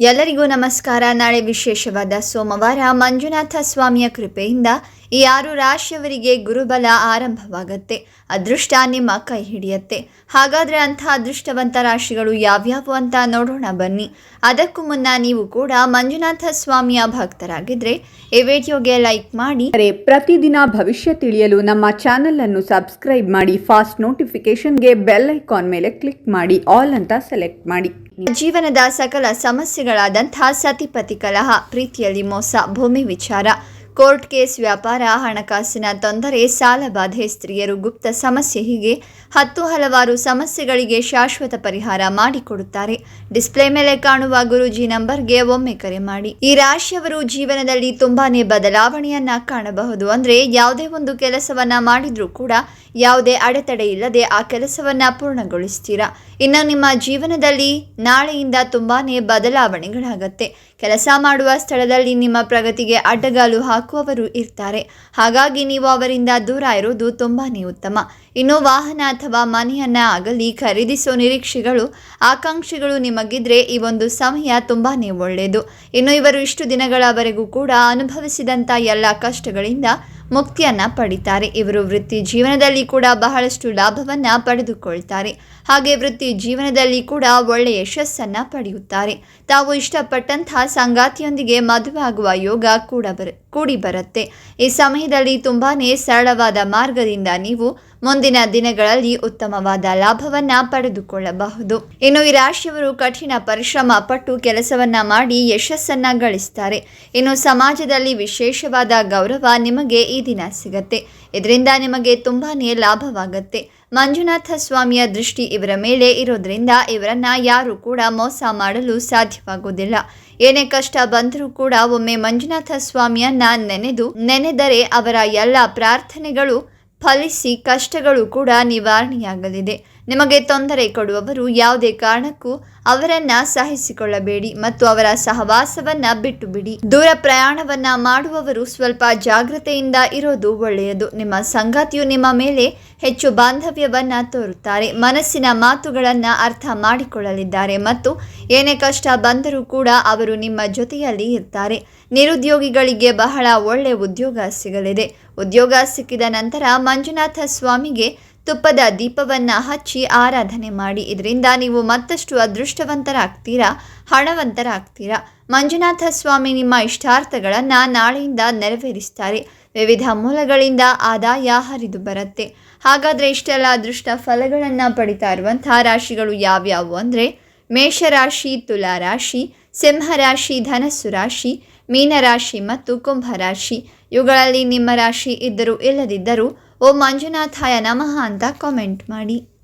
ಎಲ್ಲರಿಗೂ ನಮಸ್ಕಾರ. ನಾಳೆ ವಿಶೇಷವಾದ ಸೋಮವಾರ ಮಂಜುನಾಥ ಸ್ವಾಮಿಯ ಕೃಪೆಯಿಂದ ಈ ಆರು ರಾಶಿಯವರಿಗೆ ಗುರುಬಲ ಆರಂಭವಾಗತ್ತೆ. ಅದೃಷ್ಟ ನಿಮ್ಮ ಕೈ ಹಿಡಿಯತ್ತೆ. ಹಾಗಾದರೆ ಅಂಥ ಅದೃಷ್ಟವಂತ ರಾಶಿಗಳು ಯಾವ್ಯಾವು ಅಂತ ನೋಡೋಣ ಬನ್ನಿ. ಅದಕ್ಕೂ ಮುನ್ನ ನೀವು ಕೂಡ ಮಂಜುನಾಥ ಸ್ವಾಮಿಯ ಭಕ್ತರಾಗಿದ್ರೆ ಈ ವಿಡಿಯೋಗೆ ಲೈಕ್ ಮಾಡಿ. ಪ್ರತಿದಿನ ಭವಿಷ್ಯ ತಿಳಿಯಲು ನಮ್ಮ ಚಾನೆಲ್ ಅನ್ನು ಸಬ್ಸ್ಕ್ರೈಬ್ ಮಾಡಿ ಫಾಸ್ಟ್ ನೋಟಿಫಿಕೇಶನ್ಗೆ ಬೆಲ್ ಐಕಾನ್ ಮೇಲೆ ಕ್ಲಿಕ್ ಮಾಡಿ ಆಲ್ ಅಂತ ಸೆಲೆಕ್ಟ್ ಮಾಡಿ. ಜೀವನದ ಸಕಲ ಸಮಸ್ಯೆಗಳಾದಂಥ ಸತಿಪತಿ ಕಲಹ ಪ್ರೀತಿಯಲ್ಲಿ ಮೋಸ ಭೂಮಿ ವಿಚಾರ ಕೋರ್ಟ್ ಕೇಸ್ ವ್ಯಾಪಾರ, ಹಣಕಾಸಿನ ತೊಂದರೆ ಸಾಲಬಾಧೆ ಸ್ತ್ರೀಯರು ಗುಪ್ತ ಸಮಸ್ಯೆ, ಹೀಗೆ ಹತ್ತು ಹಲವಾರು ಸಮಸ್ಯೆಗಳಿಗೆ ಶಾಶ್ವತ ಪರಿಹಾರ ಮಾಡಿಕೊಡುತ್ತಾರೆ. ಡಿಸ್ಪ್ಲೇ ಮೇಲೆ ಕಾಣುವ ಗುರುಜಿ ನಂಬರ್ಗೆ ಒಮ್ಮೆ ಕರೆ ಮಾಡಿ. ಈ ರಾಶಿಯವರು ಜೀವನದಲ್ಲಿ ತುಂಬಾನೇ ಬದಲಾವಣೆಯನ್ನ ಕಾಣಬಹುದು. ಅಂದ್ರೆ ಯಾವುದೇ ಒಂದು ಕೆಲಸವನ್ನ ಮಾಡಿದ್ರೂ ಕೂಡ ಯಾವುದೇ ಅಡೆತಡೆ ಇಲ್ಲದೆ ಆ ಕೆಲಸವನ್ನ ಪೂರ್ಣಗೊಳಿಸ್ತೀರಾ? ಇನ್ನು ನಿಮ್ಮ ಜೀವನದಲ್ಲಿ ನಾಳೆಯಿಂದ ತುಂಬಾನೇ ಬದಲಾವಣೆಗಳಾಗತ್ತೆ. ಕೆಲಸ ಮಾಡುವ ಸ್ಥಳದಲ್ಲಿ ನಿಮ್ಮ ಪ್ರಗತಿಗೆ ಅಡ್ಡಗಾಲು ಹಾಕುವವರು ಇರ್ತಾರೆ. ಹಾಗಾಗಿ ನೀವು ಅವರಿಂದ ದೂರ ಇರೋದು ತುಂಬಾ ಉತ್ತಮ. ಇನ್ನು ವಾಹನ ಅಥವಾ ಮನೆಯನ್ನ ಆಗಲಿ ಖರೀದಿಸೋ ನಿರೀಕ್ಷೆಗಳು, ಆಕಾಂಕ್ಷೆಗಳು ನಿಮಗಿದ್ರೆ ಈ ಒಂದು ಸಮಯ ತುಂಬಾ ಒಳ್ಳೆಯದು. ಇನ್ನು ಇವರು ಇಷ್ಟು ದಿನಗಳವರೆಗೂ ಕೂಡ ಅನುಭವಿಸಿದಂಥ ಎಲ್ಲ ಕಷ್ಟಗಳಿಂದ ಮುಕ್ತಿಯನ್ನ ಪಡಿತಾರೆ. ಇವರು ವೃತ್ತಿ ಜೀವನದಲ್ಲಿ ಕೂಡ ಬಹಳಷ್ಟು ಲಾಭವನ್ನು ಪಡೆದುಕೊಳ್ತಾರೆ. ಹಾಗೆ ವೃತ್ತಿ ಜೀವನದಲ್ಲಿ ಕೂಡ ಒಳ್ಳೆಯ ಯಶಸ್ಸನ್ನ ಪಡೆಯುತ್ತಾರೆ. ತಾವು ಇಷ್ಟಪಟ್ಟಂತಹ ಸಂಗಾತಿಯೊಂದಿಗೆ ಮದುವೆ ಆಗುವ ಯೋಗ ಕೂಡ ಬರ, ಕೂಡಿ ಬರುತ್ತೆ. ಈ ಸಮಯದಲ್ಲಿ ತುಂಬಾನೇ ಸರಳವಾದ ಮಾರ್ಗದಿಂದ ನೀವು ಮುಂದಿನ ದಿನಗಳಲ್ಲಿ ಉತ್ತಮವಾದ ಲಾಭವನ್ನ ಪಡೆದುಕೊಳ್ಳಬಹುದು. ಇನ್ನು ಈ ರಾಶಿಯವರು ಕಠಿಣ ಪರಿಶ್ರಮ ಪಟ್ಟು ಕೆಲಸವನ್ನ ಮಾಡಿ ಯಶಸ್ಸನ್ನ ಗಳಿಸ್ತಾರೆ. ಇನ್ನು ಸಮಾಜದಲ್ಲಿ ವಿಶೇಷವಾದ ಗೌರವ ನಿಮಗೆ ಈ ದಿನ ಸಿಗತ್ತೆ. ಇದರಿಂದ ನಿಮಗೆ ತುಂಬಾನೇ ಲಾಭವಾಗತ್ತೆ. ಮಂಜುನಾಥ ಸ್ವಾಮಿಯ ದೃಷ್ಟಿ ಇವರ ಮೇಲೆ ಇರೋದ್ರಿಂದ ಇವರನ್ನ ಯಾರು ಕೂಡ ಮೋಸ ಮಾಡಲು ಸಾಧ್ಯವಾಗುವುದಿಲ್ಲ. ಏನೇ ಕಷ್ಟ ಬಂದರೂ ಕೂಡ ಒಮ್ಮೆ ಮಂಜುನಾಥ ಸ್ವಾಮಿಯನ್ನ ನೆನೆದು ನೆನೆದರೆ ಅವರ ಎಲ್ಲ ಪ್ರಾರ್ಥನೆಗಳು ಫಲಿಸಿ ಕಷ್ಟಗಳು ಕೂಡ ನಿವಾರಣೆಯಾಗಲಿದೆ. ನಿಮಗೆ ತೊಂದರೆ ಕೊಡುವವರು ಯಾವುದೇ ಕಾರಣಕ್ಕೂ ಅವರನ್ನ ಸಹಿಸಿಕೊಳ್ಳಬೇಡಿ ಮತ್ತು ಅವರ ಸಹವಾಸವನ್ನ ಬಿಟ್ಟು ಬಿಡಿ ದೂರ ಪ್ರಯಾಣವನ್ನ ಮಾಡುವವರು ಸ್ವಲ್ಪ ಜಾಗ್ರತೆಯಿಂದ ಇರೋದು ಒಳ್ಳೆಯದು. ನಿಮ್ಮ ಸಂಗಾತಿಯು ನಿಮ್ಮ ಮೇಲೆ ಹೆಚ್ಚು ಬಾಂಧವ್ಯವನ್ನ ತೋರುತ್ತಾರೆ. ಮನಸ್ಸಿನ ಮಾತುಗಳನ್ನ ಅರ್ಥ ಮಾಡಿಕೊಳ್ಳಲಿದ್ದಾರೆ ಮತ್ತು ಏನೇ ಕಷ್ಟ ಬಂದರೂ ಕೂಡ ಅವರು ನಿಮ್ಮ ಜೊತೆಯಲ್ಲಿ ಇರ್ತಾರೆ. ನಿರುದ್ಯೋಗಿಗಳಿಗೆ ಬಹಳ ಒಳ್ಳೆ ಉದ್ಯೋಗ ಸಿಗಲಿದೆ. ಉದ್ಯೋಗ ಸಿಕ್ಕಿದ ನಂತರ ಮಂಜುನಾಥ ಸ್ವಾಮಿಗೆ ತುಪ್ಪದ ದೀಪವನ್ನ ಹಚ್ಚಿ ಆರಾಧನೆ ಮಾಡಿ. ಇದರಿಂದ ನೀವು ಮತ್ತಷ್ಟು ಅದೃಷ್ಟವಂತರಾಗ್ತೀರಾ? ಹಣವಂತರಾಗ್ತೀರಾ? ಮಂಜುನಾಥ ಸ್ವಾಮಿ ನಿಮ್ಮ ಇಷ್ಟಾರ್ಥಗಳನ್ನು ನಾಳೆಯಿಂದ ನೆರವೇರಿಸ್ತಾರೆ. ವಿವಿಧ ಮೂಲಗಳಿಂದ ಆದಾಯ ಹರಿದು ಬರುತ್ತೆ. ಹಾಗಾದರೆ ಇಷ್ಟೆಲ್ಲ ಅದೃಷ್ಟ ಫಲಗಳನ್ನು ಪಡಿತಾ ಇರುವಂತಹ ರಾಶಿಗಳು ಯಾವ್ಯಾವು ಅಂದರೆ ಮೇಷರಾಶಿ, ತುಲಾರಾಶಿ, ಸಿಂಹರಾಶಿ, ಧನಸ್ಸು ರಾಶಿ, ಮೀನರಾಶಿ ಮತ್ತು ಕುಂಭರಾಶಿ. ಇವುಗಳಲ್ಲಿ ನಿಮ್ಮ ರಾಶಿ ಇದ್ದರೂ ಇಲ್ಲದಿದ್ದರೂ ಓ ಮಂಜುನಾಥಾಯ ನಮಃ ಅಂತ ಕಾಮೆಂಟ್ ಮಾಡಿ.